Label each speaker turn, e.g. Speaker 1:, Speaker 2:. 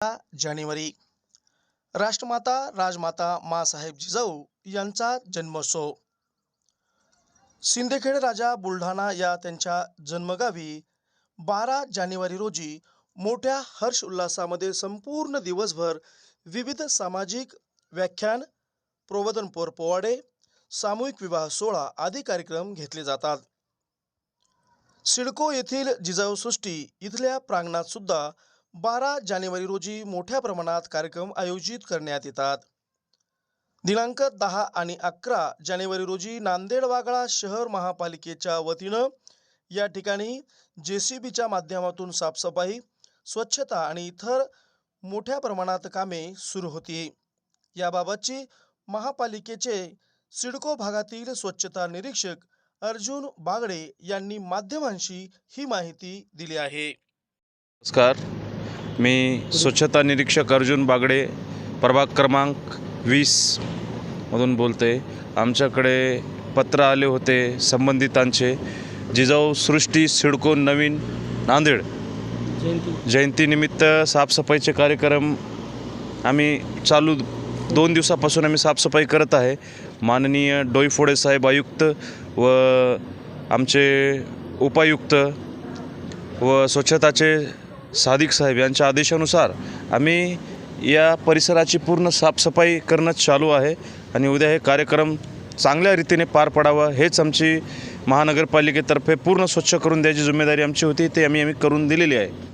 Speaker 1: जानेवारी. राष्ट्रमाता राजमाता मासाहेब जिजाऊ यांचा जन्मोत्सव. सिंदखेड राजा बुलढाणा या त्यांच्या जन्मगावी बारा जानेवारी रोजी मोठ्या हर्ष उल्हासामध्ये संपूर्ण दिवसभर विविध सामाजिक व्याख्यान प्रबोधनपर पोवाडे सामूहिक विवाह सोहळा आदी कार्यक्रम घेतले जातात. सिडको येथील जिजाऊ सृष्टी इथल्या प्रांगणात सुद्धा बारा जानेवारी रोजी मोठ्या प्रमाणात कार्यक्रम आयोजित करण्यात येतात. दिनांक दहा आणि अकरा जानेवारी रोजी नांदेड वागळा शहर महापालिकेच्या वतीनं या ठिकाणी जे सी बीच्या माध्यमातून साफसफाई स्वच्छता आणि इतर मोठ्या प्रमाणात कामे सुरू होती. याबाबतची महापालिकेचे सिडको भागातील स्वच्छता निरीक्षक अर्जुन बागडे यांनी माध्यमांशी ही माहिती दिली आहे.
Speaker 2: नमस्कार. मी स्वच्छता निरीक्षक अर्जुन बागडे प्रभाग क्रमांक वीस मधून बोलते आमच्याकडे पत्र आले होते संबंधितांचे. जिजाऊ सृष्टी सिडको नवीन नांदेड. जयंतीनिमित्त साफसफाईचे कार्यक्रम आम्ही चालू दोन दिवसापासून आम्ही साफसफाई करत आहे. माननीय डोईफोडे साहेब आयुक्त व आमचे उपायुक्त व स्वच्छताचे सादिक साहेब यांच्या आदेशानुसार आम्ही या परिसराची पूर्ण साफसफाई करणं चालू आहे आणि उद्या हे कार्यक्रम चांगल्या रीतीने पार पडावं हेच आमची महानगरपालिकेतर्फे पूर्ण स्वच्छ करून द्यायची जिम्मेदारी आमची होती ते आम्ही आम्ही करून दिलेली आहे.